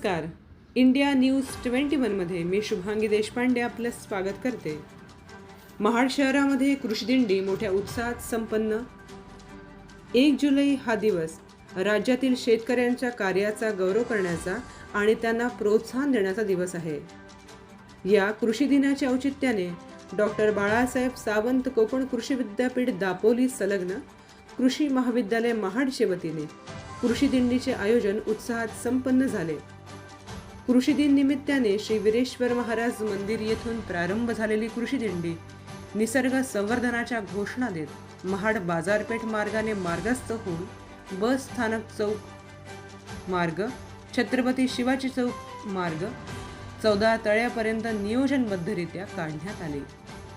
नमस्कार. India news twenty वनमध्ये मी शुभांगी देशपांडे आपलं स्वागत करते. महाड शहरामध्ये कृषी दिंडी मोठ्या उत्साहात संपन्न. एक जुलै हा दिवस राज्यातील शेतकऱ्यांच्या कार्याचा गौरव करण्याचा आणि त्यांना प्रोत्साहन देण्याचा दिवस आहे. या कृषी दिनाच्या औचित्याने डॉक्टर बाळासाहेब सावंत कोकण कृषी विद्यापीठ दापोली संलग्न कृषी महाविद्यालय महाडच्या वतीने कृषी दिंडीचे आयोजन उत्साहात संपन्न झाले. कृषी दिन निमित्ताने श्री वीरेश्वर महाराज मंदिर येथून प्रारंभ झालेली कृषी दिंडी निसर्ग संवर्धनाच्या घोषणा देत महाड बाजारपेठ मार्गाने मार्गस्थ होऊन बस स्थानक चौक मार्ग छत्रपती शिवाजी चौक मार्ग चौदा तळ्यापर्यंत नियोजनबद्धरित्या काढण्यात आले.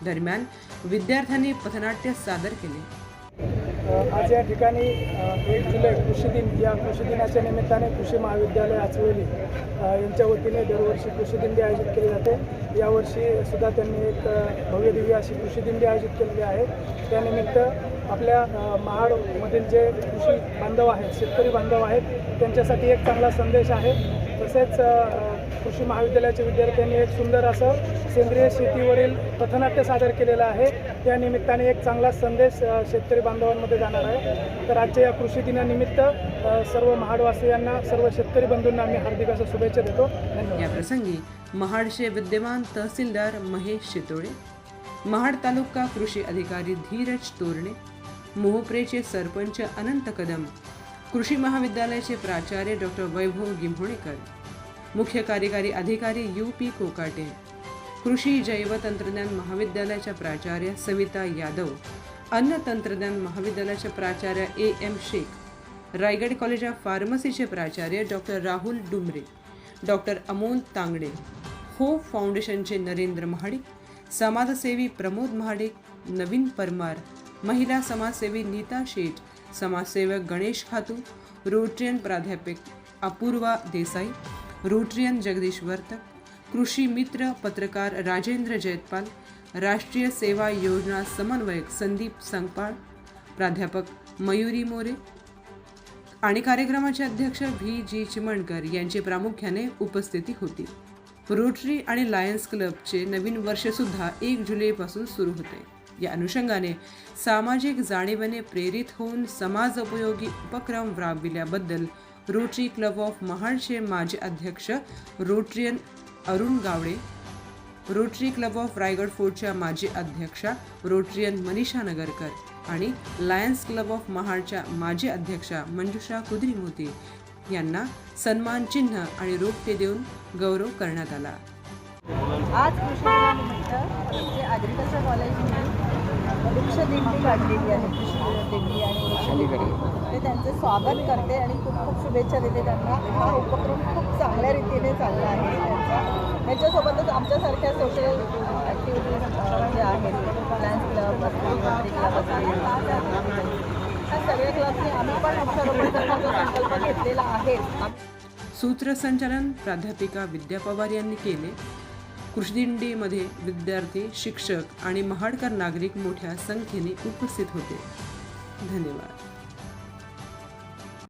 दरम्यान विद्यार्थ्यांनी पथनाट्य सादर केले. आज या ठिकाणी एक जुलै कृषी दिन या कृषी दिनाच्या निमित्ताने कृषी महाविद्यालय आचवेली यांच्या वतीने दरवर्षी कृषी दिंडी आयोजित केली जाते. यावर्षी सुद्धा त्यांनी एक अ, भव्य दिव्य अशी कृषी दिंडी आयोजित केलेली आहे. त्यानिमित्त आपल्या महाडमधील जे कृषी बांधव आहेत शेतकरी बांधव आहेत त्यांच्यासाठी एक चांगला संदेश आहे. तसेच कृषी महाविद्यालयाच्या विद्यार्थ्यांनी एक सुंदर असं सेंद्रिय शेतीवरील पथनाट्य सादर केलेलं आहे. त्या निमित्ताने एक चांगला संदेश शेतकरी बांधवांमध्ये जाणार आहे. तर आजच्या या कृषी दिनानिमित्त सर्व महाडवासियांना सर्व शेतकरी बंधूंना मी हार्दिक असं शुभेच्छा देतो. या प्रसंगी महाडचे विद्यमान तहसीलदार महेश शितोळे महाड तालुका कृषी अधिकारी धीरज तोरणे मोहप्रेचे सरपंच अनंत कदम कृषी महाविद्यालयाचे प्राचार्य डॉक्टर वैभव गिम्होणेकर मुख्य कार्यकारी अधिकारी यू पी कोकाटे. कृषी जैवतंत्रज्ञान महाविद्यालयाच्या प्राचार्य सविता यादव अन्न तंत्रज्ञान महाविद्यालयाच्या प्राचार्य A M Shaikh Raigad college of फार्मसीचे प्राचार्य डॉक्टर राहुल डुमरे डॉक्टर अमोल तांगडे हो फाउंडेशनचे नरेंद्र महाडिक समाजसेवी प्रमोद महाडिक नवीन परमार महिला समाजसेवी नीता शेठ समाजसेवक गणेश खातू रोटरियन प्राध्यापक अपूर्वा देसाई रोटरियन जगदीश वर्तक कृषी मित्र पत्रकार राजेंद्र जयतपाल राष्ट्रीय सेवा योजना समन्वयक संदीप संगपाळ प्राध्यापक मयुरी मोरे आणि कार्यक्रमाचे अध्यक्ष व्ही जी चिमणकर यांची प्रामुख्याने उपस्थिती होती. रोटरी आणि लायन्स क्लबचे नवीन वर्षसुद्धा एक जुलैपासून सुरू होते. या अनुषंगाने सामाजिक जाणीवेने प्रेरित होऊन समाज उपयोगी उपक्रम राबविल्याबद्दल रोटरी क्लब ऑफ महाडचे माजी अध्यक्ष rotarian Arun Gawade rotary club of Raigad फोर्टच्या माजी अध्यक्षा रोटरियन मनीषा नगरकर आणि लायन्स क्लब ऑफ महाडच्या माजी अध्यक्षा मंजुषा कुद्रीमोती यांना सन्मान चिन्ह आणि रोपटे देऊन गौरव करण्यात आला. आज कृषी जे ॲग्रिकल्चर वृक्ष दिंडी काढलेली आहे कृषी दिंडी आणि वृक्ष दिंडी. ते त्यांचे स्वागत करते आणि खूप खूप शुभेच्छा देते त्यांना. हा उपक्रम खूप चांगल्या रीतीने चालला आहे. त्यांचा त्याच्यासोबतच आमच्यासारख्या सोशल ॲक्टिव्हिटीज जे आहेत डान्स क्लब असतील रोटरी क्लब असतील ह्या सगळ्या क्लबने आम्ही पण वृक्षारोपण करण्याचा संकल्प घेतलेला आहे. सूत्रसंचालन प्राध्यापिका विद्या पवार यांनी केले. कृषीदिंडीमध्ये विद्यार्थी शिक्षक आणि महाडकर नागरिक मोठ्या संख्येने उपस्थित होते. धन्यवाद.